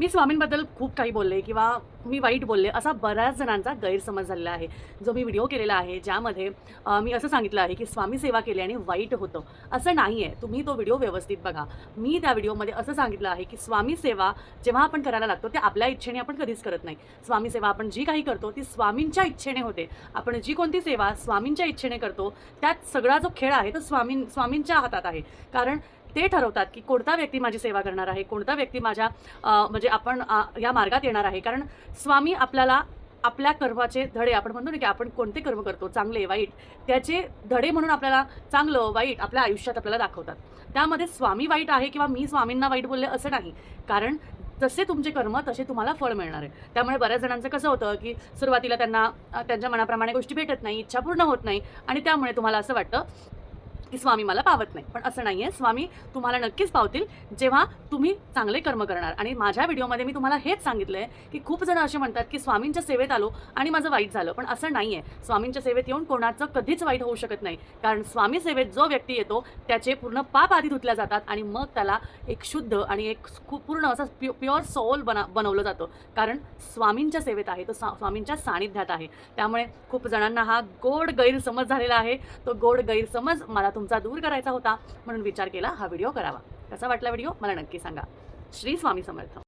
मी स्वामींबद्दल खूप काही बोलले किंवा मी वाईट बोलले असा बऱ्याच जणांचा गैरसमज झालेला आहे. जो मी व्हिडिओ केलेला आहे ज्यामध्ये मी असं सांगितलं आहे की स्वामी सेवा केली आणि वाईट होतं. असं नाही आहे तुम्ही तो व्हिडिओ व्यवस्थित बघा. मी त्या व्हिडिओमध्ये असं सांगितलं आहे की स्वामी सेवा जेव्हा आपण करायला लागतो ते आपल्या इच्छेने आपण कधीच करत नाही. स्वामी सेवा आपण जी काही करतो ती स्वामींच्या इच्छेने होते. आपण जी कोणती सेवा स्वामींच्या इच्छेने करतो त्यात सगळा जो खेळ आहे तो स्वामीं स्वामींच्या हातात आहे. कारण ते ठरवतात की कोणता व्यक्ती माझी सेवा करणार आहे कोणता व्यक्ती माझ्या म्हणजे आपण या मार्गात येणार आहे. कारण स्वामी आपल्याला आपल्या कर्माचे धडे आपण म्हणतो ना की आपण कोणते कर्म करतो चांगले वाईट त्याचे धडे म्हणून आपल्याला चांगलं वाईट आपल्या आयुष्यात आपल्याला दाखवतात. त्यामध्ये स्वामी वाईट आहे किंवा मी स्वामींना वाईट बोलले असं नाही. कारण जसे तुमचे कर्म तसे तुम्हाला फळ मिळणार आहे. त्यामुळे बऱ्याच जणांचं कसं होतं की सुरुवातीला त्यांना त्यांच्या मनाप्रमाणे गोष्टी भेटत नाही इच्छा पूर्ण होत नाही आणि त्यामुळे तुम्हाला असं वाटतं की स्वामी मला पावत नाही. पण असं नाही आहे स्वामी तुम्हाला नक्कीच पावतील जेव्हा तुम्ही चांगले कर्म करणार. आणि माझ्या व्हिडिओमध्ये मी तुम्हाला हेच सांगितलं आहे की खूप जण असे म्हणतात की स्वामींच्या सेवेत आलो आणि माझं वाईट झालं. पण असं नाही आहे स्वामींच्या सेवेत येऊन कोणाचं कधीच वाईट होऊ शकत नाही. कारण स्वामी सेवेत जो व्यक्ती येतो त्याचे पूर्ण पाप आधी धुतल्या जातात आणि मग त्याला एक शुद्ध आणि एक खूप पूर्ण असं प्यु प्युअर सोल बना बनवलं जातं. कारण स्वामींच्या सेवेत आहे. तो सा स्वामींच्या सानिध्यात आहे. त्यामुळे खूप जणांना हा गोड गैरसमज झालेला आहे. तो गोड गैरसमज मला तुमचा दूर करायचा होता म्हणून विचार केला हा व्हिडिओ करावा. कसा वाटला व्हिडिओ? मला नक्की सांगा. श्री स्वामी समर्थ.